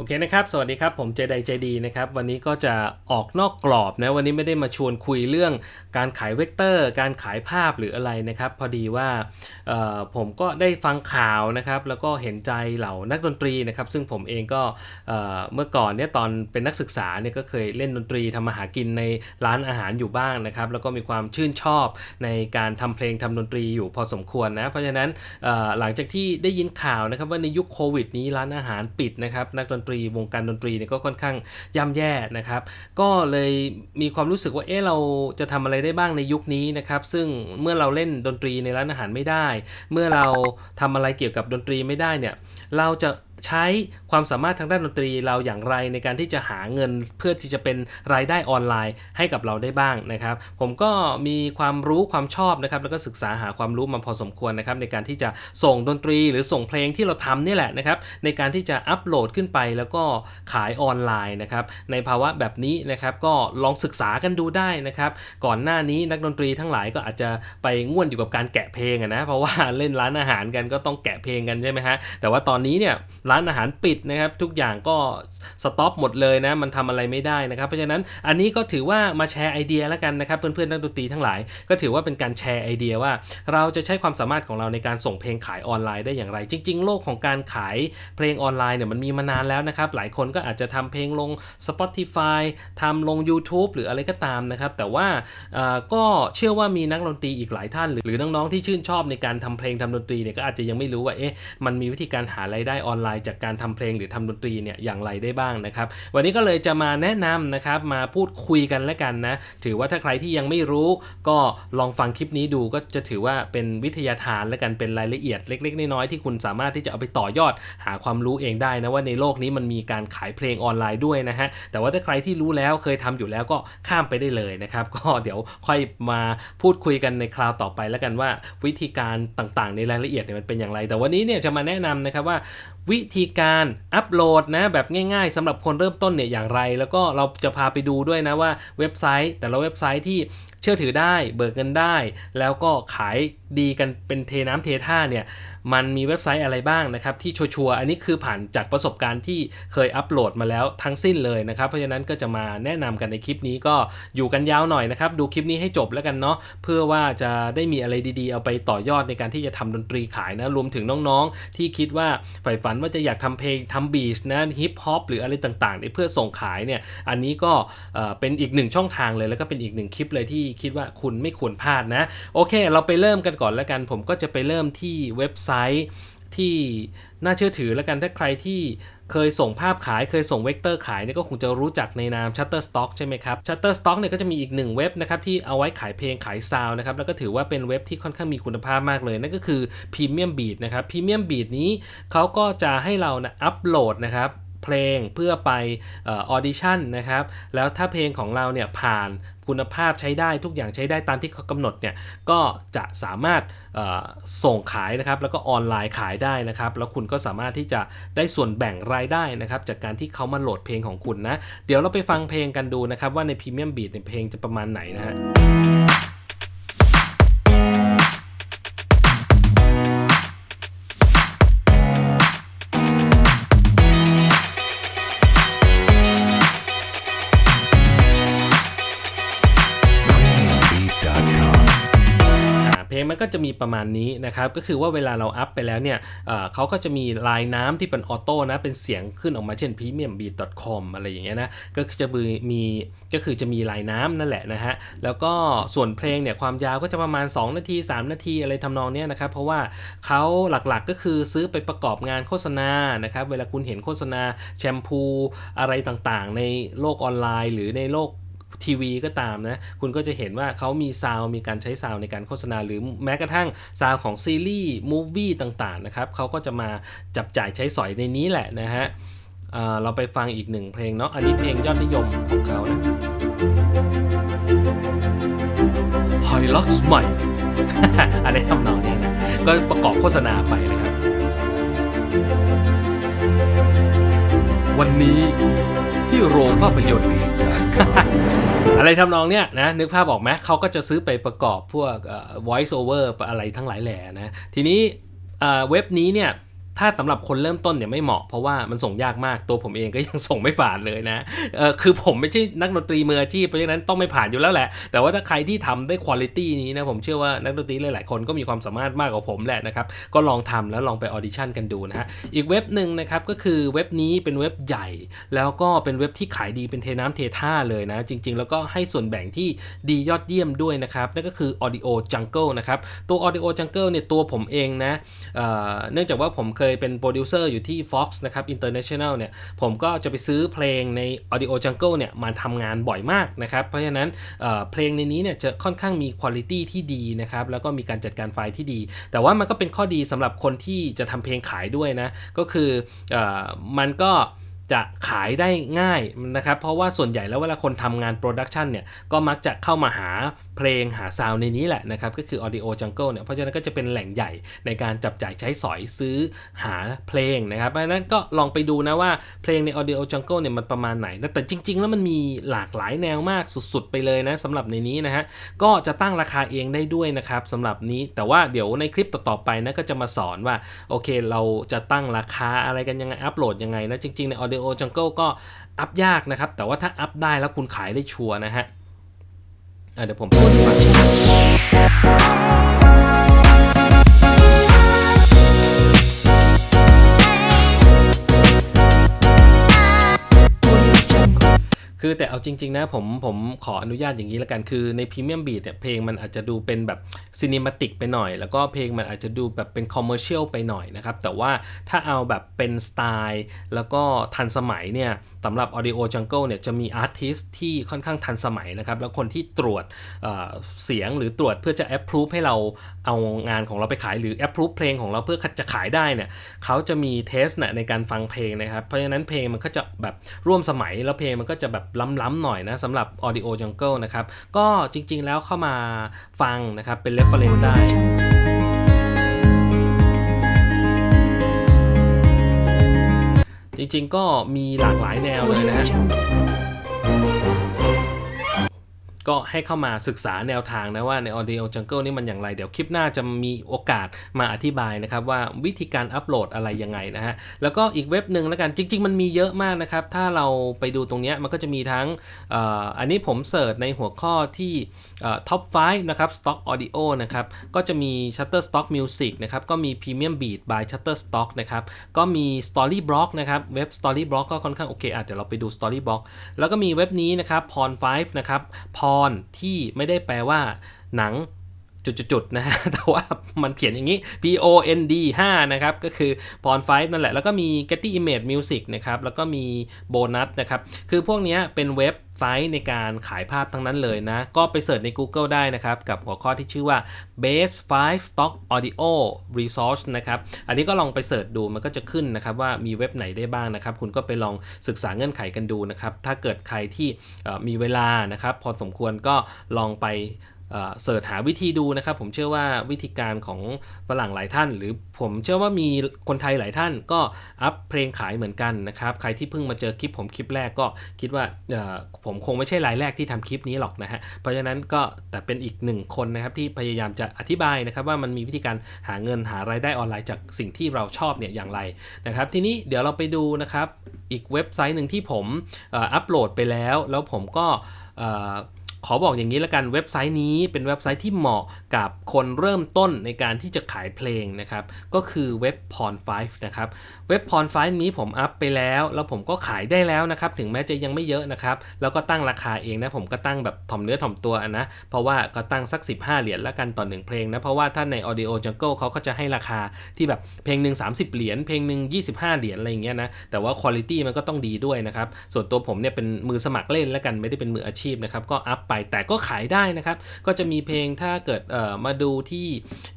โอเคนะครับ สวัสดีครับ ผมเจไดใจดีนะครับ วันนี้ก็จะออกนอกกรอบนะ วันนี้ไม่ได้มาชวนคุยเรื่องการขายเวกเตอร์ การขายภาพหรืออะไรนะครับ พอดีว่าผมก็ได้ฟังข่าวนะครับ แล้วก็เห็นใจเหล่านักดนตรีนะครับ ซึ่งผมเองก็เเมื่อก่อนเนี่ยตอนเป็นนักศึกษาเนี่ยก็เคยเล่นดนตรีทำมาหากินในร้านอาหารอยู่บ้างนะครับ แล้วก็มีความชื่นชอบในการทำเพลงทำดนตรีอยู่พอสมควรนะ เพราะฉะนั้นหลังจากที่ได้ยินข่าวนะครับว่าในยุคโควิดนี้ร้านอาหารปิดนะครับนักดนตรีวงการดนตรีเนี่ยก็ค่อนข้างย่ำแย่นะครับ ก็เลยมีความรู้สึกว่าเอ๊ะเราจะทำอะไรได้บ้างในยุคนี้นะครับซึ่งเมื่อเราเล่นดนตรีในร้านอาหารไม่ได้ เมื่อเราทำอะไรเกี่ยวกับดนตรีไม่ได้เนี่ยเราจะ ใช้ความสามารถทางด้านดนตรีเราอย่างไรในการที่จะหาเงินเพื่อที่จะเป็นรายได้ออนไลน์ให้กับเราได้บ้างนะครับ ผมก็มีความรู้ความชอบนะครับ แล้วก็ศึกษาหาความรู้มาพอสมควรนะครับ ในการที่จะส่งดนตรีหรือส่งเพลงที่เราทำนี่แหละนะครับ ในการที่จะอัปโหลดขึ้นไปแล้วก็ขายออนไลน์นะครับ ในภาวะแบบนี้นะครับ ก็ลองศึกษากันดูได้นะครับ ก่อนหน้านี้นักดนตรีทั้งหลายก็อาจจะไปง่วนอยู่กับการแกะเพลงนะเพราะว่าเล่นร้านอาหารกันก็ต้องแกะเพลงกันใช่ไหมฮะแต่ว่าตอนนี้เนี่ยร้านอาหารปิดนะครับ ทุกอย่างก็สต็อปหมดเลยนะมันทำอะไรไม่ได้นะครับ เพราะฉะนั้นอันนี้ก็ถือว่ามาแชร์ไอเดียแล้วกันนะครับ เพื่อนๆนักดนตรีทั้งหลาย ก็ถือว่าเป็นการแชร์ไอเดียว่า เราจะใช้ความสามารถของเราในการส่งเพลงขายออนไลน์ได้อย่างไร จริง ๆ โลกของการขายเพลงออนไลน์เนี่ยมันมีมานานแล้วนะครับ หลายคนก็อาจจะทำเพลงลง Spotify ทำลง YouTube หรืออะไรก็ตามนะครับ แต่ว่าก็เชื่อว่ามีนักดนตรีอีกหลายท่าน หรือหรือน้องๆที่ชื่นชอบในการทำเพลงทำดนตรีเนี่ยก็อาจจะยังไม่รู้ว่าเอ๊ะมันมีวิธีการหารายได้ออนไลน์จากการทำเพลงหรือทำดนตรีเนี่ยอย่างไรได้บ้างนะครับ วันนี้ก็เลยจะมาแนะนำนะครับมาพูดคุยกันแล้วกันนะ ถือว่าถ้าใครที่ยังไม่รู้ ก็ลองฟังคลิปนี้ดูก็จะถือว่าเป็นวิทยาทานและกันเป็นรายละเอียดเล็ก ๆ น้อยๆที่คุณสามารถที่จะเอาไปต่อยอดหาความรู้เองได้นะว่าในโลกนี้มันมีการขายเพลงออนไลน์ด้วยนะฮะแต่ว่าถ้าใครที่รู้แล้วเคยทำอยู่แล้วก็ข้ามไปได้เลยนะครับ ก็เดี๋ยวค่อยมาพูดคุยกันในคราวต่อไปแล้วกันว่า วิธีการต่างๆ ในรายละเอียดเนี่ยมันเป็นอย่างไร แต่วันนี้เนี่ยจะมาแนะนำนะครับว่าวิธีการอัปโหลดนะแบบง่ายๆสำหรับคนเริ่มต้นเนี่ยอย่างไร แล้วก็เราจะพาไปดูด้วยนะว่าเว็บไซต์ แต่ละเว็บไซต์ที่เชื่อถือได้ เบิกเงินได้ แล้วก็ขาย ดีกันเป็นเทน้ำเทท่าเนี่ยมันมีเว็บไซต์อะไรบ้างนะครับที่ชัวร์ๆอันนี้คือผ่านจากประสบการณ์ที่เคยอัปโหลดมาแล้วทั้งสิ้นเลยนะครับ เพราะฉะนั้นก็จะมาแนะนำกันในคลิปนี้ก็อยู่กันยาวหน่อยนะครับดูคลิปนี้ให้จบแล้วกันเนาะเพื่อว่าจะได้มีอะไรดีๆ เอาไปต่อยอดในการที่จะทำดนตรีขายนะรวมถึงน้องๆ ที่คิดว่าใฝ่ฝันว่าจะอยากทำเพลงทำบีชนะฮิปฮอปหรืออะไรต่างๆเพื่อส่งขายเนี่ยอันนี้ก็เอ่อเป็นอีกหนึ่งช่องทางเลยแล้วก็เป็นอีกหนึ่งคลิปเลยที่คิดว่าคุณไม่ควรพลาดนะโอเค เราไปเริ่มกันก่อนแล้วกัน ผมก็จะไปเริ่มที่เว็บไซต์ที่น่าเชื่อถือแล้วกันถ้าใครที่เคยส่งภาพขายเคยส่งเวกเตอร์ขายเนี่ยก็คงจะรู้จักในนาม Shutterstock ใช่ไหมครับ Shutterstock เนี่ยก็จะมีอีกหนึ่งเว็บนะครับที่เอาไว้ขายเพลงขายซาวน์นะครับแล้วก็ถือว่าเป็นเว็บที่ค่อนข้างมีคุณภาพมากเลย นั่นก็คือ Premium Beat นะครับ Premium Beat นี้เขาก็จะให้เรานะอัปโหลดนะครับเพลงเพื่อไปออดิชั่นนะครับ แล้วถ้าเพลงของเราเนี่ยผ่าน คุณภาพใช้ได้ทุกอย่างใช้ได้ตามที่เขากำหนดเนี่ยก็จะสามารถส่งขายนะครับแล้วก็ออนไลน์ขายได้นะครับแล้วคุณก็สามารถที่จะได้ส่วนแบ่งรายได้นะครับจากการที่เขามาโหลดเพลงของคุณนะ เดี๋ยวเราไปฟังเพลงกันดูนะครับว่าในพรีเมียมบีทในยเพลงจะประมาณไหนนะฮะ จะมีประมาณนี้นะครับ ก็คือว่าเวลาเราอัพไปแล้วเนี่ยเเขาก็จะมีลายน้ำที่เป็นออโต้นะ เป็นเสียงขึ้นออกมาเช่น premiumbeat.com อะไรอย่างเงี้ยนะ ก็จะมีมีก็คือจะมีลายน้ำนั่นแหละนะฮะ แล้วก็ส่วนเพลงเนี่ยความยาวก็จะประมาณ 2 นาที 3 นาทีอะไรทำนองเนี้ยนะครับ เพราะว่าเขาหลักๆก็คือซื้อไปประกอบงานโฆษณานะครับ เวลาคุณเห็นโฆษณาแชมพูอะไรต่างๆ ในโลกออนไลน์ หรือในโลก ทีวีก็ตามนะ คุณก็จะเห็นว่าเขามีซาวด์มีการใช้ซาวด์ในการโฆษณา หรือแม้กระทั่งซาวด์ของซีรีส์มูฟวี่ต่างๆนะครับเขาก็จะมาจับจ่ายใช้สอยในนี้แหละนะฮะเอ่อเราไปฟังอีกหนึ่งเพลงเนาะ อันนี้เพลงยอดนิยมของเขานะ h i l u x ใหม่ อะไรทำนองนี้นะ ก็ประกอบโฆษณาไปนะครับ วันนี้ที่โรงภาพยนตร์ premiumbeat.com อะไรทำนองเนี้ยนะนึกภาพออกไหมเขาก็จะซื้อไปประกอบพวก voice over อะไรทั้งหลายแหล่นะทีนี้เอ่อเว็บนี้เนี่ย ถ้าสำหรับคนเริ่มต้นเนี่ยไม่เหมาะเพราะว่ามันส่งยากมากตัวผมเองก็ยังส่งไม่ผ่านเลยนะเออคือผมไม่ใช่นักดนตรีมืออาชีพเพราะฉะนั้นต้องไม่ผ่านอยู่แล้วแหละ แต่ว่าถ้าใครที่ทำได้คุณภาพนี้นะผมเชื่อว่านักดนตรีหลายๆคนก็มีความสามารถมากกว่าผมแหละนะครับ ก็ลองทำแล้วลองไปออดิชั่นกันดูนะฮะอีกเว็บหนึ่งนะครับก็คือเว็บนี้เป็นเว็บใหญ่ แล้วก็เป็นเว็บที่ขายดีเป็นเทน้ำเทท่าเลยนะ จริง ๆ แล้วก็ให้ส่วนแบ่งที่ดียอดเยี่ยมด้วยนะครับนั่นก็คือ Audio Jungle นะครับตัว Audio Jungle เนี่ยตัวผมเองนะเอ่อเนื่องจากว่าผมเคยเป็นโปรดิวเซอร์อยู่ที่ Fox นะครับ International เนี่ย ผมก็จะไปซื้อเพลงใน Audio Jungle เนี่ย มาทำงานบ่อยมากนะครับ เพราะฉะนั้นเเพลงในนี้เนี่ยจะค่อนข้างมีคุณภาพที่ดีนะครับ แล้วก็มีการจัดการไฟล์ที่ดี แต่ว่ามันก็เป็นข้อดีสำหรับคนที่จะทำเพลงขายด้วยนะ ก็คือออมันก็จะขายได้ง่ายนะครับ เพราะว่าส่วนใหญ่แล้วเวลาคนทำงานโปรดักชันเนี่ย ก็มักจะเข้ามาหา เพลงหาซาวในนี้แหละนะครับก็คือ Audio Jungle เนี่ยเพราะฉะนั้นก็จะเป็นแหล่งใหญ่ในการจับจ่ายใช้สอยซื้อหาเพลงนะครับเพราะฉะนั้นก็ลองไปดูนะว่าเพลงใน Audio Jungle เนี่ยมันประมาณไหนนะแต่จริง ๆ แล้วมันมีหลากหลายแนวมากสุดๆ ไปเลยนะสำหรับในนี้นะฮะก็จะตั้งราคาเองได้ด้วยนะครับสำหรับนี้แต่ว่าเดี๋ยวในคลิปต่อๆไปนะก็จะมาสอนว่าโอเคเราจะตั้งราคาอะไรกันยังไงอัปโหลดยังไงนะจริงๆใน Audio Jungle ก็อัพยากนะครับแต่ว่าถ้าอัพได้แล้วคุณขายได้ชัวร์นะฮะ เดี๋ยวผมพูดให้ฟังคือแต่เอาจริง ๆ นะผมผมขออนุญาตอย่างนี้ละกันคือในพรีเมียมบีทเนี่ยเพลงมันอาจจะดูเป็นแบบซีนิมาติกไปหน่อย แล้วก็เพลงมันอาจจะดูแบบเป็นคอมเมอร์เชียลไปหน่อยนะครับ แต่ว่าถ้าเอาแบบเป็นสไตล์ แล้วก็ทันสมัยเนี่ย สำหรับ Audio Jungle เนี่ยจะมีอาร์ติสที่ค่อนข้างทันสมัยนะครับ แล้วคนที่ตรวจเเสียงหรือตรวจเพื่อจะแอปพรูฟให้เราเอางานของเราไปขายหรือแอปพรูฟเพลงของเราเพื่อจะขายได้เนี่ยเขาจะมีเทสนะในการฟังเพลงนะครับ เพราะฉะนั้นเพลงมันก็จะแบบร่วมสมัยแล้วเพลงมันก็จะแบบล้ำๆหน่อยนะสำหรับ Audio Jungle นะครับ ก็จริงๆแล้วเข้ามาฟังนะครับเป็น reference ได้ จริงๆก็มีหลากหลายแนวเลยนะฮะ ก็ให้เข้ามาศึกษาแนวทางนะว่าใน Audio Jungle นี่มันอย่างไร เดี๋ยวคลิปหน้าจะมีโอกาสมาอธิบายนะครับว่าวิธีการอัปโหลดอะไรยังไงนะฮะ แล้วก็อีกเว็บหนึ่งแล้วกันจริง ๆ มันมีเยอะมากนะครับ ถ้าเราไปดูตรงนี้มันก็จะมีทั้งออันนี้ผมเสิร์ชในหัวข้อที่ท็อป5นะครับ Stock Audio นะครับ ก็จะมี Shutterstock Music นะครับ ก็มี Premium Beat by Shutterstock นะครับ ก็มี Storyblock นะครับเว็บ Storyblock ก็ค่อนข้างโอเคอะเดี๋ยวเราไปดู Storyblock แล้วก็มีเว็บนี้นะครับ Porn 5 นะครับรที่ไม่ได้แปลว่า หนัง จุดๆนะฮะ แต่ว่ามันเขียนอย่างนี้ P O N D 5นะครับ ก็คือ Porn 5นั่นแหละ แล้วก็มี Getty Image Music นะครับ แล้วก็มีโบนัสนะครับ คือพวกนี้เป็นเว็บไซต์ในการขายภาพทั้งนั้นเลยนะ ก็ไปเสิร์ชใน Google ได้นะครับ กับหัวข้อที่ชื่อว่า Base 5 Stock Audio Resource นะครับ อันนี้ก็ลองไปเสิร์ชดูมันก็จะขึ้นนะครับว่ามีเว็บไหนได้บ้างนะครับ คุณก็ไปลองศึกษาเงื่อนไขกันดูนะครับ ถ้าเกิดใครที่มีเวลานะครับ พอสมควรก็ลองไป เสิร์ชหาวิธีดูนะครับ ผมเชื่อว่าวิธีการของฝรั่งหลายท่าน หรือผมเชื่อว่ามีคนไทยหลายท่านก็อัพเพลงขายเหมือนกันนะครับ ใครที่เพิ่งมาเจอคลิปผมคลิปแรกก็คิดว่าผมคงไม่ใช่รายแรกที่ทำคลิปนี้หรอกนะฮะเพราะฉะนั้นก็แต่เป็นอีกหนึ่งคนนะครับที่พยายามจะอธิบายนะครับว่ามันมีวิธีการหาเงินหารายได้ออนไลน์จากสิ่งที่เราชอบเนี่ยอย่างไรนะครับ ทีนี้เดี๋ยวเราไปดูนะครับอีกเว็บไซต์หนึ่งที่ผมเอ่ออัปโหลดไปแล้ว แล้วผมก็ ขอบอกอย่างนี้ละกันเว็บไซต์นี้เป็นเว็บไซต์ที่เหมาะกับคนเริ่มต้นในการที่จะขายเพลงนะครับ ก็คือเว็บ Porn 5นะครับ เว็บ Porn 5นี้ผมอัพไปแล้ว แล้วผมก็ขายได้แล้วนะครับ ถึงแม้จะยังไม่เยอะนะครับ แล้วก็ตั้งราคาเองนะ ผมก็ตั้งแบบถ่อมเนื้อถ่อมตัวนะ เพราะว่าก็ตั้งสัก 15 เหรียญละกันต่อหนึ่งเพลงนะ เพราะว่าถ้าใน Audio Jungle เขาก็จะให้ราคาที่แบบเพลงหนึ่ง30 เหรียญ เพลงหนึ่ง25 เหรียญอะไรอย่างเงี้ยนะ แต่ว่าคุณภาพมันก็ต้องดีด้วยนะครับ ส่วนตัวผมเนี่ยเป็นมือสมัครเล่นล้วกัน ไม่ได้เป็นมืออาชีพนะครับ ก็อัพไป แต่ก็ขายได้นะครับ ก็จะมีเพลงถ้าเกิดเอ่อมาดูที่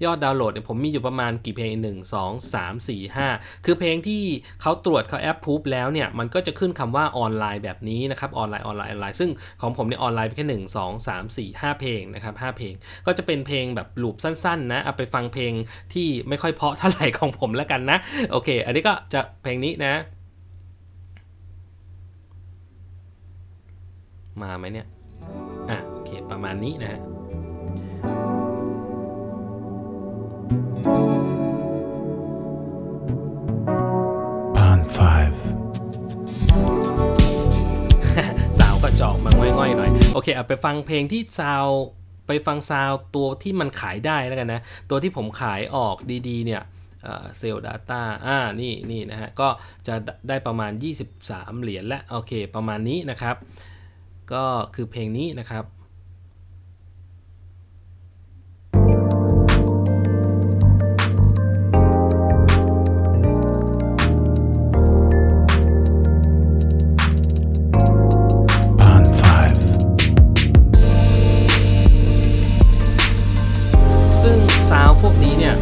ยอดดาวน์โหลดเนี่ยผมมีอยู่ประมาณกี่เพลง 1 2 3 4 5 คือเพลงที่เขาตรวจเขาแอปพูฟแล้วเนี่ย มันก็จะขึ้นคำว่าออนไลน์แบบนี้นะครับ ออนไลน์ออนไลน์ออนไลน์ซึ่งของผมเนี่ยออนไลน์ไปแค่ 1 2 3 4 5 เพลงนะครับ5เพลง ก็จะเป็นเพลงแบบลูปสั้นๆนะเอาไปฟังเพลงที่ไม่ค่อยเพาะเท่าไหร่ของผมแล้วกันนะ โอเค อันนี้ก็จะเพลงนี้นะ มาไหมเนี่ย ประมาณนี้นะฮะสาวก็จะออกมาง่อยๆหน่อย โอเคเอาไปฟังเพลงที่ซาวไปฟังซาวตัวที่มันขายได้แล้วกันนะ ตัวที่ผมขายออกดีๆ เนี่ยเซลดาต้าอ่า นี่นี่นะฮะ ก็จะได้ประมาณ 23 เหรียญและ โอเค ประมาณนี้นะครับ ก็คือเพลงนี้นะครับ พวกนี้เนี่ย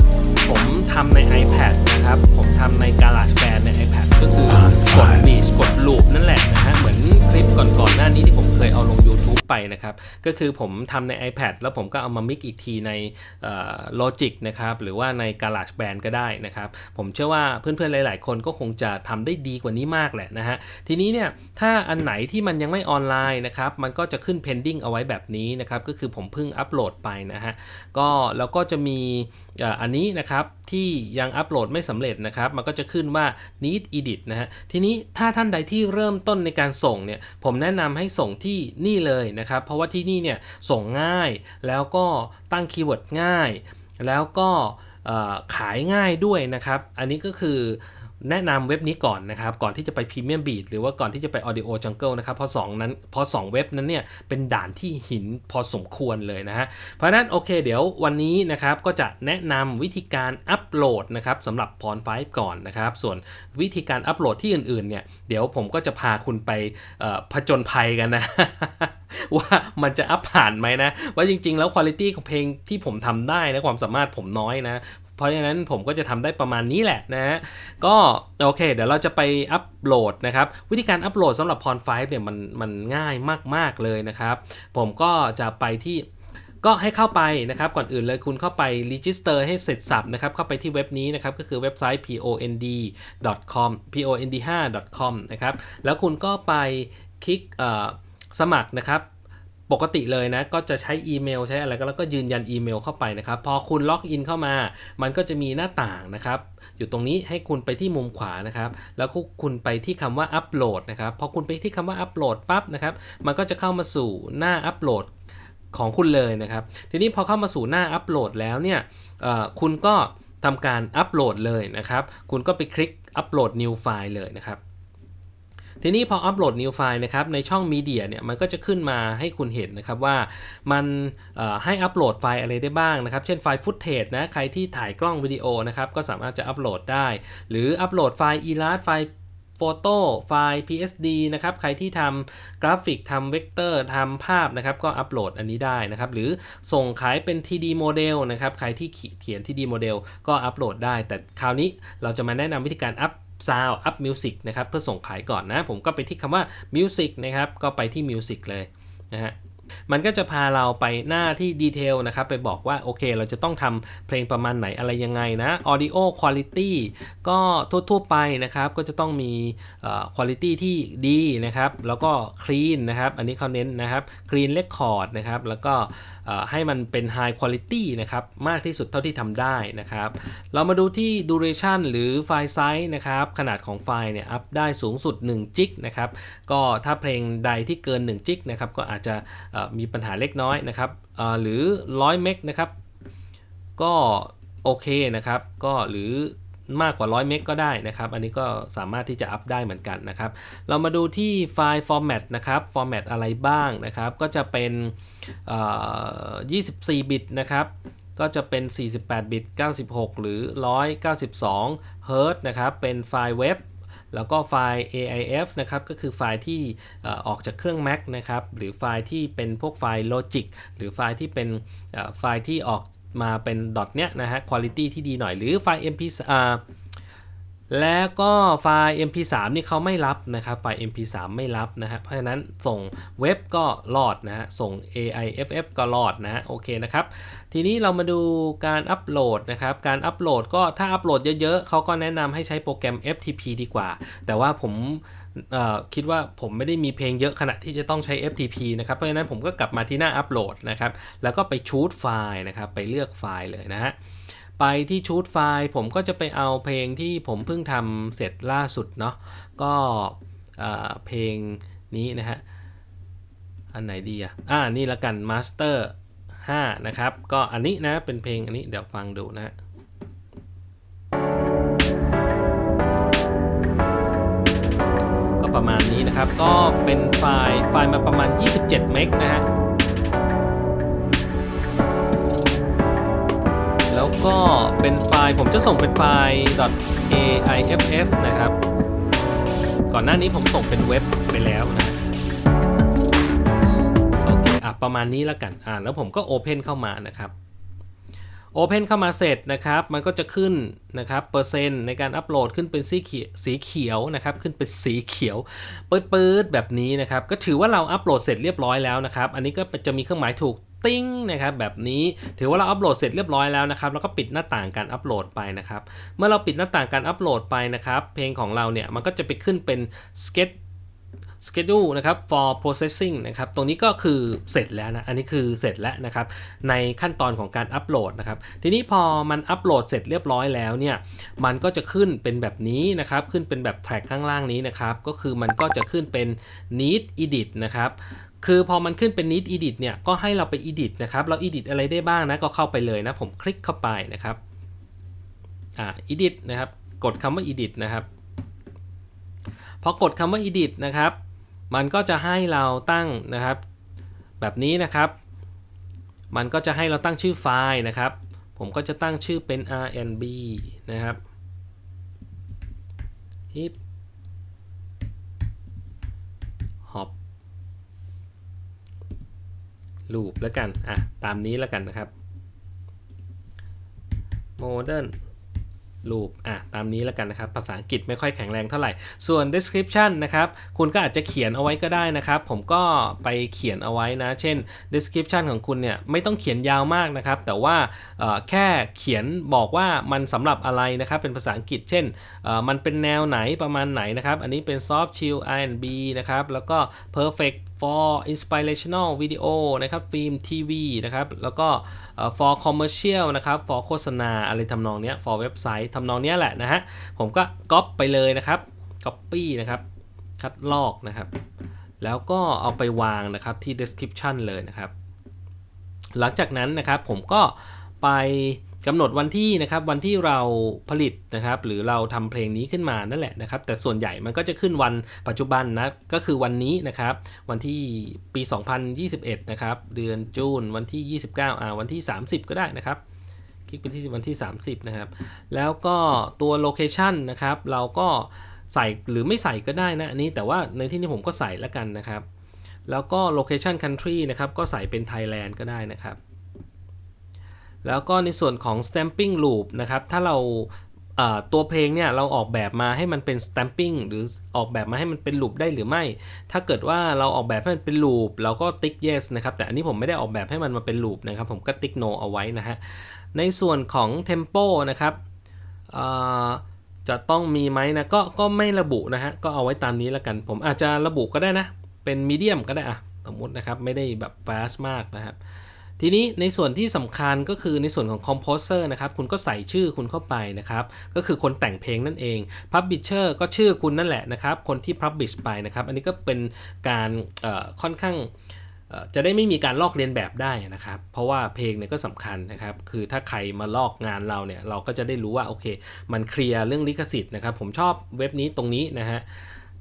ผมทำใน iPad นะครับ ผมทำใน GarageBand ใน iPad ก็คือกดบีชกดลูปนั่นแหละนะฮะ เหมือนคลิปก่อนๆหน้านี้ที่ผมเคยเอาลง YouTube ไปนะครับ ก็คือผมทำใน iPad แล้วผมก็เอามามิกอีกทีในเอ่อ Logic นะครับ หรือว่าใน GarageBand ก็ได้นะครับ ผมเชื่อว่าเพื่อนๆหลาย ๆ คนก็คงจะทำได้ดีกว่านี้มากแหละนะฮะ ทีนี้เนี่ยถ้าอันไหนที่มันยังไม่ออนไลน์นะครับ มันก็จะขึ้น pending เอาไว้แบบนี้นะครับ ก็คือผมเพิ่งอัปโหลดไปนะฮะ ก็แล้วก็จะมีเอันนี้นะครับที่ยังอัปโหลดไม่สำเร็จนะครับ มันก็จะขึ้นว่า need edit นะฮะทีนี้ถ้าท่านใดที่เริ่มต้นในการส่งเนี่ยผมแนะนำให้ส่งที่นี่เลยนะครับ เพราะว่าที่นี่เนี่ยส่งง่ายแล้วก็ตั้งคีย์เวิร์ดง่าย แล้วก็ขายง่ายด้วยนะครับ อันนี้ก็คือ แนะนำเว็บนี้ก่อนนะครับ ก่อนที่จะไป Premium Beat หรือว่าก่อนที่จะไป Audio Jungle นะครับเพราะ2นั้นเพราะ2เว็บนั้นเนี่ยเป็นด่านที่หินพอสมควรเลยนะฮะเพราะฉะนั้นโอเคเดี๋ยววันนี้นะครับก็จะแนะนำวิธีการอัปโหลดนะครับสำหรับ p o r n 5ก่อนนะครับส่วนวิธีการอัปโหลดที่อื่นๆเนี่ยเดี๋ยวผมก็จะพาคุณไปผจญภัยกันนะว่ามันจะอัพผ่านไหมนะ ว่าจริงๆ แล้วคุณภาพของเพลงที่ผมทำได้นะ ความสามารถผมน้อยนะ เพราะฉะนั้นผมก็จะทำได้ประมาณนี้แหละนะฮะก็โอเค เดี๋ยวเราจะไปอัปโหลดนะครับ วิธีการอัปโหลดสำหรับ p o r n 5เนี่ยมันมันง่ายมาก ๆ เลยนะครับ ผมก็จะไปที่ก็ให้เข้าไปนะครับ ก่อนอื่นเลยคุณเข้าไป register ให้เสร็จสับนะครับ เข้าไปที่เว็บนี้นะครับ ก็คือเว็บไซต์ pond.com pond5.com นะครับ แล้วคุณก็ไปคลิกสมัครนะครับ ปกติเลยนะก็จะใช้อีเมลใช้อะไรก็แล้วก็ยืนยันอีเมลเข้าไปนะครับ พอคุณล็อกอินเข้ามา มันก็จะมีหน้าต่างนะครับ อยู่ตรงนี้ให้คุณไปที่มุมขวานะครับ แล้วคุณไปที่คำว่าอัปโหลดนะครับพอคุณไปที่คำว่าอัปโหลดปั๊บนะครับ มันก็จะเข้ามาสู่หน้าอัปโหลดของคุณเลยนะครับ ทีนี้พอเข้ามาสู่หน้าอัปโหลดแล้วเนี่ยคุณก็ทำการอัปโหลดเลยนะครับ คุณก็ไปคลิกอัปโหลด new file เลยนะครับ ทีนี้พออัปโหลด new file นะครับในช่อง media เนี่ยมันก็จะขึ้นมาให้คุณเห็นนะครับว่ามันให้อัปโหลดไฟล์อะไรได้บ้างนะครับเช่นไฟล์ footage นะใครที่ถ่ายกล้องวิดีโอนะครับก็สามารถจะอัปโหลดได้ หรืออัปโหลดไฟล์ elast ไฟล์โฟโต้ไฟล์ PSD นะครับ ใครที่ทำกราฟิกทำเวกเตอร์ทำภาพนะครับ ก็อัปโหลดอันนี้ได้นะครับ หรือส่งขายเป็น TD โมเดลนะครับ ใครที่เขียน TD โมเดลก็อัปโหลดได้ แต่คราวนี้เราจะมาแนะนำวิธีการอัพ ซาวอัพมิวสิกนะครับเพื่อส่งขายก่อนนะ ผมก็ไปที่คำว่า Music นะครับ ก็ไปที่ Music เลยนะฮะมันก็จะพาเราไปหน้าที่ดีเทลนะครับ ไปบอกว่า โอเค เราจะต้องทำเพลงประมาณไหนอะไรยังไงนะ Audio Quality ก็ทั่ว ๆ ไปนะครับ ก็จะต้องมีเอ่อ Quality ที่ดีนะครับ แล้วก็ Clean นะครับ อันนี้เขาเน้นนะครับ Clean Record นะครับ แล้วก็ให้มันเป็น High Quality นะครับมากที่สุดเท่าที่ทำได้นะครับ เรามาดูที่ Duration หรือไฟล์ไซส์นะครับขนาดของไฟล์เนี่ยอัพได้สูงสุด1จิกนะครับก็ถ้าเพลงใดที่เกิน1จิกนะครับก็อาจจะมีปัญหาเล็กน้อยนะครับเอ่อหรือ 100 เมกนะครับก็โอเคนะครับก็หรือ มากกว่า 100 เมกก็ได้นะครับ อันนี้ก็สามารถที่จะอัพได้เหมือนกันนะครับ เรามาดูที่ไฟล์ format นะครับ format อะไรบ้างนะครับ ก็จะเป็น24 บิตนะครับ ก็จะเป็น 48 บิต 96 หรือ 192 เฮิร์ตนะครับ เป็นไฟล์เว็บแล้วก็ไฟล์ AIF นะครับ ก็คือไฟล์ที่ออกจากเครื่อง Mac นะครับ หรือไฟล์ที่เป็นพวกไฟล์ Logic หรือไฟล์ที่เป็นไฟล์ที่ออก มาเป็นดอทเนี้ยนะฮะ quality ที่ดีหน่อยหรือไฟล์ MP อ่าแล้วก็ไฟล์ MP3 นี่เขาไม่รับนะครับ ไฟล์ MP3 ไม่รับนะฮะ เพราะฉะนั้นส่งเว็บก็รอดนะฮะ ส่ง AIFF ก็รอดนะโอเคนะครับ ทีนี้เรามาดูการอัปโหลดนะครับ การอัปโหลดก็ถ้าอัปโหลดเยอะๆ เขาก็แนะนำให้ใช้โปรแกรม FTP ดีกว่า แต่ว่าผม คิดว่าผมไม่ได้มีเพลงเยอะขนาดที่จะต้องใช้ FTP นะครับ เพราะฉะนั้นผมก็กลับมาที่หน้าอัปโหลดนะครับ แล้วก็ไปชูดไฟล์นะครับ ไปเลือกไฟล์เลยนะฮะ ไปที่ชูดไฟล์ผมก็จะไปเอาเพลงที่ผมเพิ่งทำเสร็จล่าสุดเนาะ ก็เอ่อเพลงนี้นะฮะ อันไหนดีอะ อ่า นี่ละกัน Master 5 นะครับ ก็อันนี้นะ เป็นเพลงอันนี้เดี๋ยวฟังดูนะ นะครับ ก็เป็นไฟล์ไฟล์มาประมาณ 27 เมกนะฮะ แล้วก็เป็นไฟล์ผมจะส่งเป็นไฟล์ .aiff นะครับ ก่อนหน้านี้ผมส่งเป็นเว็บไปแล้วนะโอเคอะประมาณนี้แล้วกันอ่าแล้วผมก็ Open เข้ามานะครับ Open เข้ามาเสร็จนะครับ มันก็จะขึ้นนะครับเปอร์เซ็นต์ในการอัปโหลดขึ้นเป็นสีเขียวสีเขียวนะครับ ขึ้นเป็นสีเขียวปื๊ดๆแบบนี้นะครับ ก็ถือว่าเราอัปโหลดเสร็จเรียบร้อยแล้วนะครับ อันนี้ก็จะมีเครื่องหมายถูกติ้งนะครับแบบนี้ถือว่าเราอัปโหลดเสร็จเรียบร้อยแล้วนะครับแล้วก็ปิดหน้าต่างการอัปโหลดไปนะครับ เมื่อเราปิดหน้าต่างการอัปโหลดไปนะครับ เพลงของเราเนี่ยมันก็จะไปขึ้นเป็น sketch schedule นะครับ for processing นะครับ ตรงนี้ก็คือเสร็จแล้วนะ อันนี้คือเสร็จแล้วนะครับ ในขั้นตอนของการอัปโหลดนะครับ ทีนี้พอมันอัปโหลดเสร็จเรียบร้อยแล้วเนี่ย มันก็จะขึ้นเป็นแบบนี้นะครับ ขึ้นเป็นแบบแทร็กข้างล่างนี้นะครับ ก็คือมันก็จะขึ้นเป็น need edit นะครับคือพอมันขึ้นเป็น need edit เนี่ย ก็ให้เราไป edit นะครับ เรา edit อะไรได้บ้างนะ ก็เข้าไปเลยนะ ผมคลิกเข้าไปนะครับ อ่า edit นะครับ กดคำว่า edit นะครับ พอกดคำว่า edit นะครับ มันก็จะให้เราตั้งนะครับ แบบนี้นะครับ มันก็จะให้เราตั้งชื่อไฟล์นะครับ ผมก็จะตั้งชื่อเป็น rnb นะครับ hip hop loop แล้วกัน อะ ตามนี้แล้วกันนะครับ modern loop อะตามนี้แล้วกันนะครับ ภาษาอังกฤษไม่ค่อยแข็งแรงเท่าไหร่ ส่วน description นะครับ คุณก็อาจจะเขียนเอาไว้ก็ได้นะครับ ผมก็ไปเขียนเอาไว้นะ เช่น description ของคุณเนี่ยไม่ต้องเขียนยาวมากนะครับ แต่ว่าแค่เขียนบอกว่ามันสำหรับอะไรนะครับ เป็นภาษาอังกฤษ เช่น มันเป็นแนวไหนประมาณไหนนะครับ อันนี้เป็น soft chill R&B นะครับ แล้วก็ perfect for inspirational video นะครับ film TV นะครับแล้วก็ for commercial นะครับ for โฆษณาอะไรทำนองเนี้ย for เว็บไซต์ทำนองเนี้ยแหละนะฮะผมก็ copy ไปเลยนะครับ copy นะครับคัดลอกนะครับ แล้วก็เอาไปวางนะครับที่ description เลยนะครับ หลังจากนั้นนะครับผมก็ไป กำหนดวันที่นะครับวันที่เราผลิตนะครับ หรือเราทำเพลงนี้ขึ้นมานั่นแหละนะครับ แต่ส่วนใหญ่มันก็จะขึ้นวันปัจจุบันนะก็คือวันนี้นะครับ วันที่ปี 2021 นะครับ เดือนจูนวันที่ 29อ่าวันที่ 30 ก็ได้นะครับคลิกไปที่วันที่ 30 นะครับ แล้วก็ตัวโลเคชันนะครับ เราก็ใส่หรือไม่ใส่ก็ได้นะอันนี้แต่ว่าในที่นี้ผมก็ใส่แล้วกันนะครับ แล้วก็ location country นะครับก็ใส่เป็น Thailand ก็ได้นะครับ แล้วก็ในส่วนของ stamping loop นะครับ ถ้าเราตัวเพลงเนี่ยเราออกแบบมาให้มันเป็น stamping หรือออกแบบมาให้มันเป็น loop ได้หรือไม่ ถ้าเกิดว่าเราออกแบบให้มันเป็น loop เราก็ติ๊ก yes นะครับ แต่อันนี้ผมไม่ได้ออกแบบให้มันมาเป็น loop นะครับ ผมก็ติ๊ก no เอาไว้นะฮะ ในส่วนของ tempo นะครับจะต้องมีไหมนะ ก็ก็ไม่ระบุนะฮะ ก็เอาไว้ตามนี้แล้วกัน ผมอาจจะระบุก็ได้นะ เป็น medium ก็ได้อะสมมตินะครับ ไม่ได้แบบ fast มากนะครับ ทีนี้ในส่วนที่สำคัญก็คือในส่วนของ composer นะครับคุณก็ใส่ชื่อคุณเข้าไปนะครับก็คือคนแต่งเพลงนั่นเอง publisher ก็ชื่อคุณนั่นแหละนะครับคนที่ publish ไปนะครับอันนี้ก็เป็นการค่อนข้างจะได้ไม่มีการลอกเลียนแบบได้นะครับ เพราะว่าเพลงเนี่ยก็สำคัญนะครับ คือถ้าใครมาลอกงานเราเนี่ยเราก็จะได้รู้ว่าโอเค มันเคลียร์เรื่องลิขสิทธิ์นะครับ ผมชอบเว็บนี้ตรงนี้นะฮะ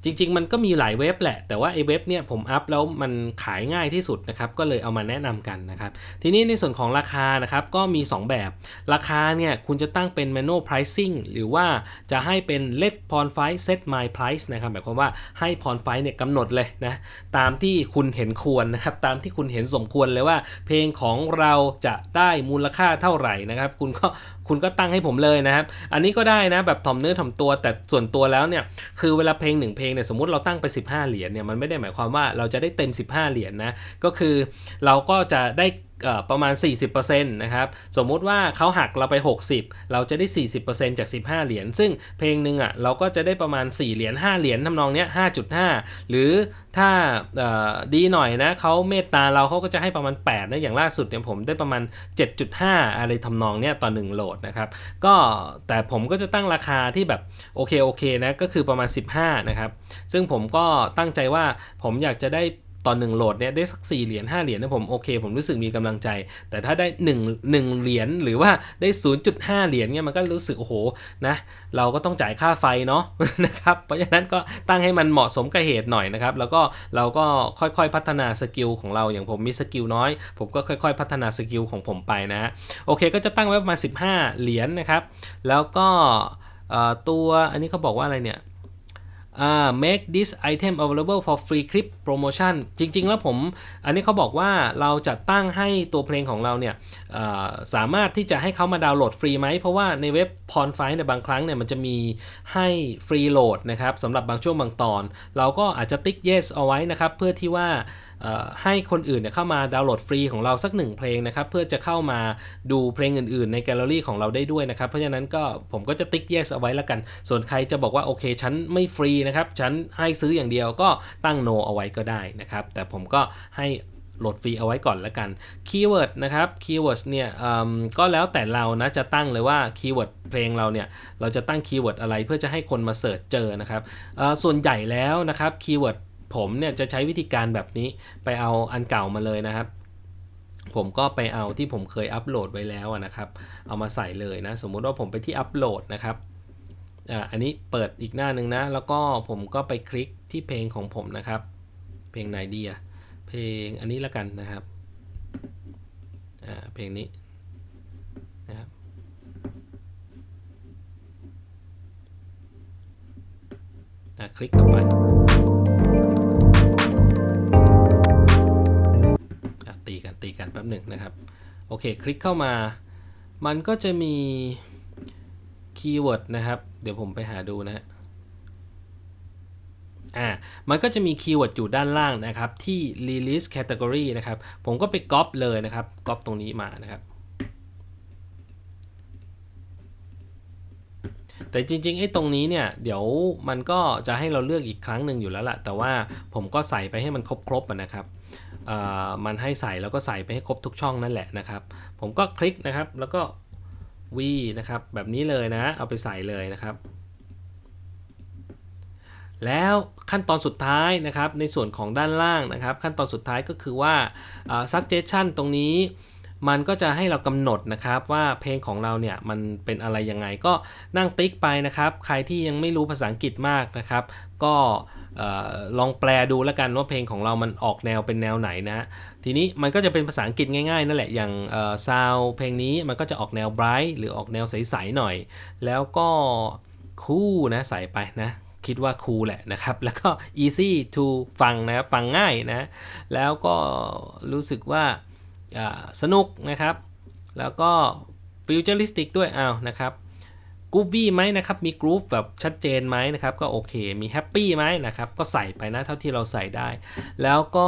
จริง ๆ มันก็มีหลายเว็บแหละ แต่ว่าไอ้เว็บเนี่ยผมอัพแล้วมันขายง่ายที่สุดนะครับ ก็เลยเอามาแนะนำกันนะครับ ทีนี้ในส่วนของราคานะครับก็มี 2 แบบ ราคาเนี่ยคุณจะตั้งเป็น manual pricing หรือว่าจะให้เป็น let pawn fight set my price นะครับหมายความว่าให้ pawn fight เนี่ยกำหนดเลยนะตามที่คุณเห็นควรนะครับตามที่คุณเห็นสมควรเลยว่า เพลงของเราจะได้มูลค่าเท่าไหร่นะครับ คุณก็คุณก็ตั้งให้ผมเลยนะครับ อันนี้ก็ได้นะแบบถ่อมเนื้อถ่อมตัวแต่ส่วนตัวแล้วเนี่ยคือเวลาเพลงหนึ่งเพลงเนี่ยสมมติเราตั้งไป 15 เหรียญเนี่ยมันไม่ได้หมายความว่าเราจะได้เต็ม 15 เหรียญนะก็คือเราก็จะได้ ประมาณ 40%นะครับ สมมุติว่าเขาหักเราไป 60 เราจะได้ 40%จาก 15 เหรียญ ซึ่งเพลงหนึ่งอะเราก็จะได้ประมาณ 4 เหรียญ 5 เหรียญทำนองเนี้ย 5.5 หรือถ้าดีหน่อยนะเขาเมตตาเราเขาก็จะให้ประมาณ 8 นะ อย่างล่าสุดเนี่ยผมได้ประมาณ 7.5 อะไรทำนองเนี้ยต่อ 1 โหลดนะครับ ก็แต่ผมก็จะตั้งราคาที่แบบโอเคโอเคนะ ก็คือประมาณ 15 นะครับ ซึ่งผมก็ตั้งใจว่าผมอยากจะได้ ตอนหนึ่งโหลดเนี่ยได้สัก4เหรียญ5เหรียญนะผมโอเค ผมรู้สึกมีกำลังใจ แต่ถ้าได้1 1เหรียญหรือว่าได้ 0.5 เหรียญเนี่ยมันก็รู้สึกโอ้โหนะเราก็ต้องจ่ายค่าไฟเนาะนะครับเพราะฉะนั้นก็ตั้งให้มันเหมาะสมกับเหตุหน่อยนะครับแล้วก็เราก็ค่อยๆพัฒนาสกิลของเราอย่างผมมีสกิลน้อย ผมก็ค่อยๆ พัฒนาสกิลของผมไปนะฮะโอเคก็จะตั้งไว้ประมาณ15 เหรียญนะครับแล้วก็ตัวอันนี้เขาบอกว่าอะไรเนี่ย uh, make this item available for free clip promotion จริง ๆ แล้วผม อันนี้เขาบอกว่าเราจะตั้งให้ตัวเพลงของเราเนี่ยสามารถที่จะให้เขามาดาวน์โหลดฟรีไหม เพราะว่าในเว็บ p o n f i ในบางครั้งเนี่ยมันจะมีให้ฟรีโหลดนะครับสำหรับบางช่วงบางตอน เราก็อาจจะติ๊ก yes เอาไว้นะครับ เพื่อที่ว่า ให้คนอื่นเนี่ยเข้ามาดาวน์โหลดฟรีของเราสักหนึ่งเพลงนะครับเพื่อจะเข้ามาดูเพลงอื่นๆ ในแกลเลอรี่ของเราได้ด้วยนะครับ เพราะฉะนั้นก็ผมก็จะติ๊ก yes เอาไว้แล้วกัน ส่วนใครจะบอกว่าโอเคฉันไม่ฟรีนะครับฉันให้ซื้ออย่างเดียวก็ตั้ง no เอาไว้ก็ได้นะครับ แต่ผมก็ให้โหลดฟรีเอาไว้ก่อนแล้วกันคีย์เวิร์ดนะครับคีย์เวิร์ดเนี่ยก็แล้วแต่เรานะจะตั้งเลยว่าคีย์เวิร์ดเพลงเราเนี่ยเราจะตั้งคีย์เวิร์ดอะไรเพื่อจะให้คนมาเสิร์ชเจอนะครับส่วนใหญ่แล้วนะครับคีย์เวิร์ด ผมเนี่ยจะใช้วิธีการแบบนี้ไปเอาอันเก่ามาเลยนะครับ ผมก็ไปเอาที่ผมเคยอัปโหลดไว้แล้วนะครับ เอามาใส่เลยนะ สมมุติว่าผมไปที่อัปโหลดนะครับอันนี้เปิดอีกหน้าหนึ่งนะ แล้วก็ผมก็ไปคลิกที่เพลงของผมนะครับ เพลงไหนดีอะเพลงอันนี้ละกันนะครับเพลงนี้นะครับคลิกเข้าไป ตีกันตีกันแป๊บหนึ่งนะครับ โอเค คลิกเข้ามา มันก็จะมีคีย์เวิร์ดนะครับ เดี๋ยวผมไปหาดูนะฮะอ่ามันก็จะมีคีย์เวิร์ดอยู่ด้านล่างนะครับ ที่ release category นะครับ ผมก็ไปก๊อปเลยนะครับก๊อปตรงนี้มานะครับแต่จริงๆไอ้ตรงนี้เนี่ยเดี๋ยวมันก็จะให้เราเลือกอีกครั้งหนึ่งอยู่แล้วล่ะ แต่ว่าผมก็ใส่ไปให้มันครบๆนะครับ มันให้ใส่แล้วก็ใส่ไปให้ครบทุกช่องนั่นแหละนะครับ ผมก็คลิกนะครับแล้วก็ V นะครับแบบนี้เลยนะ เอาไปใส่เลยนะครับ แล้วขั้นตอนสุดท้ายนะครับในส่วนของด้านล่างนะครับ ขั้นตอนสุดท้ายก็คือว่า suggestion ตรงนี้มันก็จะให้เรากำหนดนะครับว่าเพลงของเราเนี่ยมันเป็นอะไรยังไงก็นั่งติ๊กไปนะครับ ใครที่ยังไม่รู้ภาษาอังกฤษมากนะครับ ก็ ลองแปลดูแล้วกันว่าเพลงของเรามันออกแนวเป็นแนวไหนนะ ทีนี้มันก็จะเป็นภาษาอังกฤษง่ายๆนั่นแหละ อย่างซาวเพลงนี้มันก็จะออกแนว bright หรือออกแนวใสๆหน่อย แล้วก็คูลนะใส่ไปนะคิดว่าคูลแหละนะครับ แล้วก็ easy to ฟังนะครับ ฟังง่ายนะ แล้วก็รู้สึกว่าอ่าสนุกนะครับ แล้วก็ futuristic ด้วย อ้าวนะครับ ก o ูฟี่ไหมนะครับ มีกรูฟแบบชัดเจนไหมนะครับ ก็โอเค มีแฮปปี้ไหมนะครับ ก็ใส่ไปนะเท่าที่เราใส่ได้ แล้วก็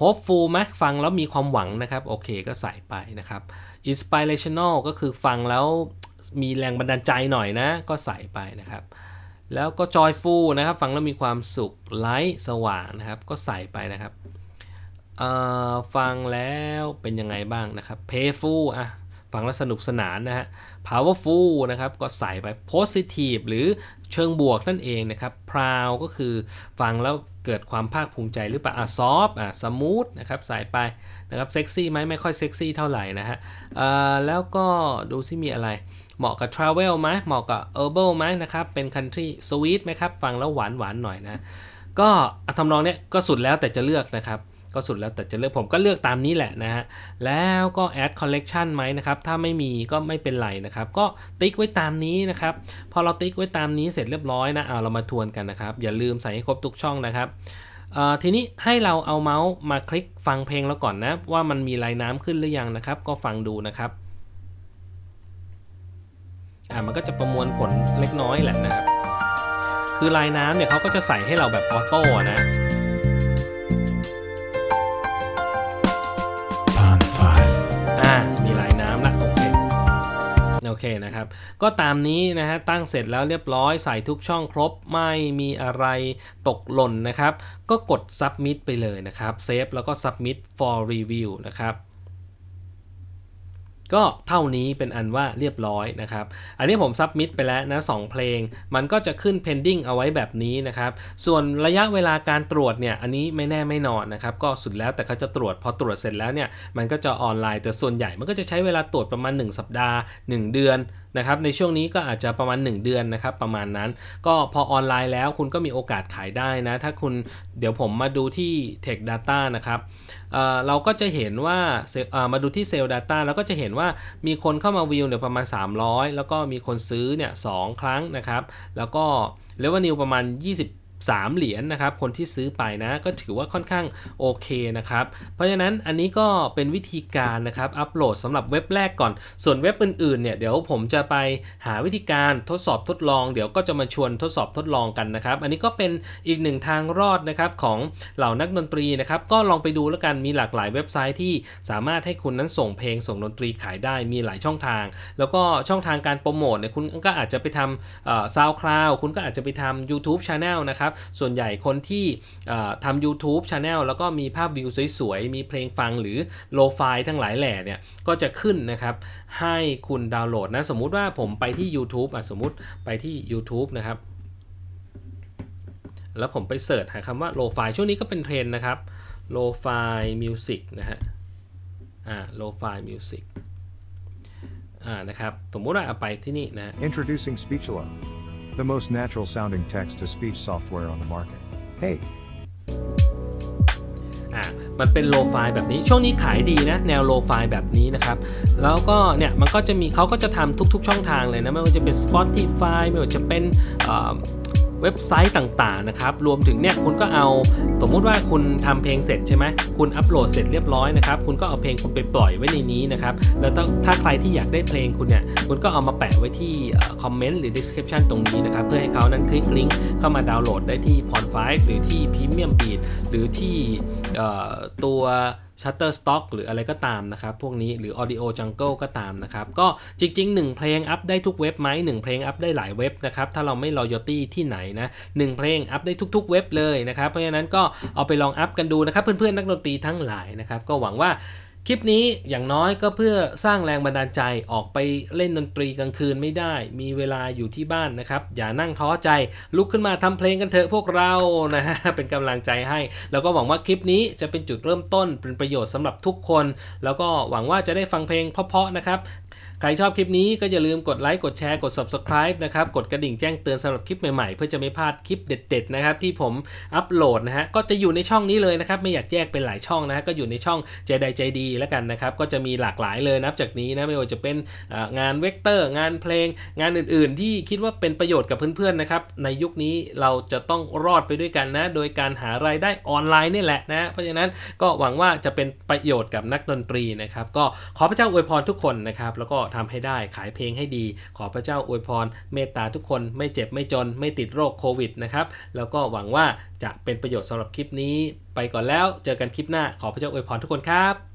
hopeful ไหมฟังแล้วมีความหวังนะครับ โอเคก็ใส่ไปนะครับ inspirational ก็คือฟังแล้วมีแรงบันดาลใจหน่อยนะ ก็ใส่ไปนะครับ แล้วก็ joyful นะครับ ฟังแล้วมีความสุข light สว่างนะครับ ก็ใส่ไปนะครับฟังแล้วเป็นยังไงบ้างนะครับ playful อะ ฟังแล้วสนุกสนานนะฮะ powerful นะครับก็ใส่ไป positive หรือเชิงบวกนั่นเองนะครับ proud ก็คือฟังแล้วเกิดความภาคภูมิใจหรือเปล่าอะ soft อะ smooth นะครับใส่ไปนะครับ sexy ไหมไม่ค่อย sexy เท่าไหร่นะฮะเอ่อแล้วก็ดูซิมีอะไรเหมาะกับ travel ไหมเหมาะกับ herbal ไหมนะครับ เป็น country sweet ไหมครับ ฟังแล้วหวานหวานหน่อยนะ ก็ทำนองเนี้ยก็สุดแล้วแต่จะเลือกนะครับ ก็สุดแล้วแต่จะเลือกผมก็เลือกตามนี้แหละนะฮะ แล้วก็ add collection ไหมนะครับ ถ้าไม่มีก็ไม่เป็นไรนะครับ ก็ติ๊กไว้ตามนี้นะครับ พอเราติ๊กไว้ตามนี้เสร็จเรียบร้อยนะเอาเรามาทวนกันนะครับ อย่าลืมใส่ให้ครบทุกช่องนะครับทีนี้ให้เราเอาเมาส์มาคลิกฟังเพลงแล้วก่อนนะ ว่ามันมีลายน้ำขึ้นหรือยังนะครับ ก็ฟังดูนะครับอ่ามันก็จะประมวลผลเล็กน้อยแหละนะครับ คือลายน้ำเนี่ยเขาก็จะใส่ให้เราแบบออโต้นะ อเคนะครับ ก็ตามนี้นะฮะตั้งเสร็จแล้วเรียบร้อยใส่ทุกช่องครบไม่มีอะไรตกหล่นนะครับ ก็กด submit ไปเลยนะครับเซฟแล้วก็ submit for review นะครับ ก็เท่านี้เป็นอันว่าเรียบร้อยนะครับ อันนี้ผมซับมิดไปแล้วนะสองเพลง มันก็จะขึ้น pending เอาไว้แบบนี้นะครับ ส่วนระยะเวลาการตรวจเนี่ยอันนี้ไม่แน่ไม่นอนนะครับ ก็สุดแล้วแต่เขาจะตรวจพอตรวจเสร็จแล้วเนี่ยมันก็จะออนไลน์แต่ส่วนใหญ่มันก็จะใช้เวลาตรวจประมาณ 1 สัปดาห์ 1 เดือน นะครับในช่วงนี้ก็อาจจะประมาณ 1 เดือนนะครับประมาณนั้น ก็พอออนไลน์แล้วคุณก็มีโอกาสขายได้นะ ถ้าคุณเดี๋ยวผมมาดูที่ Tech Data นะครับเเราก็จะเห็นว่ามาดูที่เซลล์ Data แล้วก็จะเห็นว่ามีคนเข้ามาวิวเนี่ยประมาณ 300 แล้วก็มีคนซื้อเนี่ยสองครั้งนะครับ แล้วก็เลเวนิวประมาณ 3 เหรียญนะครับ คนที่ซื้อไปนะก็ถือว่าค่อนข้างโอเคนะครับ เพราะฉะนั้นอันนี้ก็เป็นวิธีการนะครับ อัปโหลดสำหรับเว็บแรกก่อน ส่วนเว็บอื่นๆเนี่ยเดี๋ยวผมจะไปหาวิธีการทดสอบทดลอง เดี๋ยวก็จะมาชวนทดสอบทดลองกันนะครับ อันนี้ก็เป็นอีกหนึ่งทางรอดนะครับของเหล่านักดนตรีนะครับ ก็ลองไปดูแล้วกันมีหลากหลายเว็บไซต์ที่สามารถให้คุณนั้นส่งเพลงส่งดนตรีขายได้มีหลายช่องทาง แล้วก็ช่องทางการโปรโมทเนี่ยคุณก็อาจจะไปทำซาวคลาวคุณก็อาจจะไปทำ YouTube Channel นะครับส่วนใหญ่คนที่ทำ YouTube Channel แล้วก็มีภาพวิวสวยๆ มีเพลงฟังหรือโลไฟทั้งหลายแหล่เนี่ย ก็จะขึ้นนะครับให้คุณดาวน์โหลดนะ สมมุติว่าผมไปที่ YouTube อะสมมุติไปที่ YouTube นะครับ แล้วผมไปเสิร์ชหาคำว่าโลไฟช่วงนี้ก็เป็นเทรนนะครับโลไฟมิวสิกนะฮะอ่าโลไฟมิวสิกอ่านะครับ สมมุติว่าไปที่นี่นะ Introducing Speechlo the most natural sounding text to speech software on the market. Hey, อะมันเป็นโลไฟแบบนี้ช่วงนี้ขายดีนะแนวโลไฟแบบนี้นะครับ แล้วก็เนี่ยมันก็จะมีเขาก็จะทำทุกๆช่องทางเลยนะ ไม่ว่าจะเป็น Spotify ไม่ว่าจะเป็น เว็บไซต์ต่างๆนะครับ รวมถึงเนี่ยคุณก็เอาสมมุติว่าคุณทำเพลงเสร็จใช่ไหมคุณอัปโหลดเสร็จเรียบร้อยนะครับ คุณก็เอาเพลงคุณไปปล่อยไว้ในนี้นะครับ แล้วถ้าใครที่อยากได้เพลงคุณเนี่ย คุณก็เอามาแปะไว้ที่คอมเมนต์หรือ description ตรงนี้นะครับ เพื่อให้เขานั้นคลิกลิงก์เข้ามาดาวน์โหลดได้ที่ p o n 5หรือที่ Premium Beat หรือที่ตัว Shutterstock หรืออะไรก็ตามนะครับ พวกนี้หรือ Audio Jungle ก็ตามนะครับ ก็จริง ๆ 1 เพลงอัพได้ทุกเว็บไหม1เพลงอัพได้หลายเว็บนะครับ ถ้าเราไม่ loyalty ที่ไหนนะ1เพลงอัพได้ทุก ๆ เว็บเลยนะครับ เพราะฉะนั้นก็เอาไปลองอัพกันดูนะครับ เพื่อนๆนักดนตรีทั้งหลายนะครับ ก็หวังว่า คลิปนี้อย่างน้อยก็เพื่อสร้างแรงบันดาลใจออกไปเล่นดนตรีกลางคืนไม่ได้ มีเวลาอยู่ที่บ้านนะครับ อย่านั่งท้อใจลุกขึ้นมาทำเพลงกันเถอะพวกเรานะฮะเป็นกำลังใจให้ แล้วก็หวังว่าคลิปนี้จะเป็นจุดเริ่มต้นเป็นประโยชน์สำหรับทุกคน แล้วก็หวังว่าจะได้ฟังเพลงเพราะๆนะครับ ครชอบคลิปนี้ก็อย่าลืมกดไลค์กดแชร์กด subscribe นะครับ กดกระดิ่งแจ้งเตือนสำหรับคลิปใหม่ๆ เพื่อจะไม่พลาดคลิปเด็ดๆนะครับที่ผมอัปโหลดนะฮะก็จะอยู่ในช่องนี้เลยนะครับ ไม่อยากแยกเป็นหลายช่องนะฮะก็อยู่ในช่องใจใดใจดีแล้วกันนะครับ ก็จะมีหลากหลายเลยนับจากนี้นะไม่ว่าจะเป็นงานเวกเตอร์ งานเพลง งานอื่นๆ ที่คิดว่าเป็นประโยชน์กับเพื่อนๆนะครับในยุคนี้เราจะต้องรอดไปด้วยกันนะ โดยการหารายได้ออนไลน์นี่แหละนะเพราะฉะนั้นก็หวังว่าจะเป็นประโยชน์กับนักดนตรีนะครับก็ขอพระเจ้าอวยพรทุกคนนะครับแล้วก็ทำให้ได้ขายเพลงให้ดี ขอพระเจ้าอวยพร เมตตาทุกคนไม่เจ็บไม่จน ไม่ติดโรคโควิดนะครับแล้วก็หวังว่าจะเป็นประโยชน์สำหรับคลิปนี้ ไปก่อนแล้วเจอกันคลิปหน้าขอพระเจ้าอวยพรทุกคนครับ